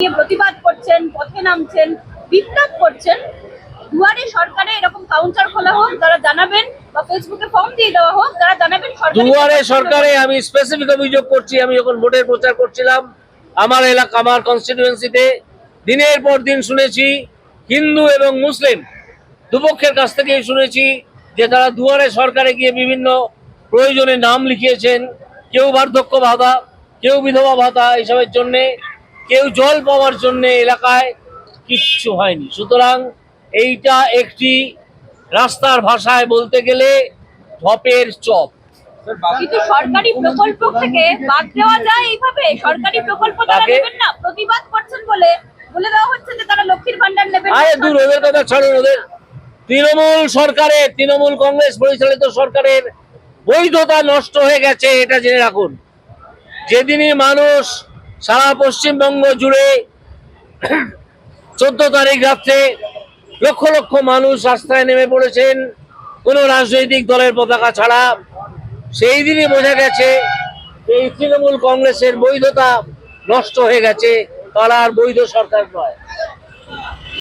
নিয়ে প্রতিবাদ করছেন পথে নামছেন বিপ্লব করছেন। দুয়ারে সরকারে এরকম কাউন্টার খোলা হোক যারা জানাবেন বা ফেসবুকে ফর্ম দিয়ে দেওয়া হোক যারা জানাবেন দুয়ারে সরকারে আমি স্পেসিফিক অভিযোগ করছি আমি যখন ভোটের প্রচার করছিলাম আমার এলাকা আমার কনস্টিটিউয়েন্সিতে দিনের পর দিন শুনেছি হিন্দু এবং মুসলিম দুপক্ষের কাছ থেকেই শুনেছি যে তারা দুয়ারে সরকারে গিয়ে বিভিন্ন প্রয়োজনে নাম লিখিয়েছেন কেউ বার্ধক্য ভাতা কেউ বিধবা ভাতা এসবের জন্যে কেউ জল পাওয়ার জন্য এলাকায় কিচ্ছু হয়নি। সুতরাং এইটা একটি রাস্তার ভাষায় বলতে গেলে ধপের চপ। কিন্তু সরকারি প্রকল্প থেকে বাদ দেওয়া যায় এইভাবে? সরকারি প্রকল্প তারা নেবেন না প্রতিবাদ করছেন বলে। বলে দেওয়া হচ্ছে যে তারা লক্ষ্মীর ভান্ডার নেবেন। আরে দূর ওদের কথা ছাড়ুন ওদের তৃণমূল সরকারের তৃণমূল কংগ্রেস পরিচালিত সরকারের বৈধতা নষ্ট হয়ে গেছে এটা জেনে রাখুন। যেদিনই মানুষ সারা পশ্চিমবঙ্গ জুড়ে চোদ্দ তারিখ রাত্রে লক্ষ লক্ষ মানুষ রাস্তায় নেমে পড়েছেন। কোনো রাজনৈতিক দলের পতাকা ছাড়া। সেই দিনই বোঝা গেছে, এই তৃণমূল কংগ্রেসের বৈধতা নষ্ট হয়ে গেছে। তারা আর বৈধ সরকার নয়।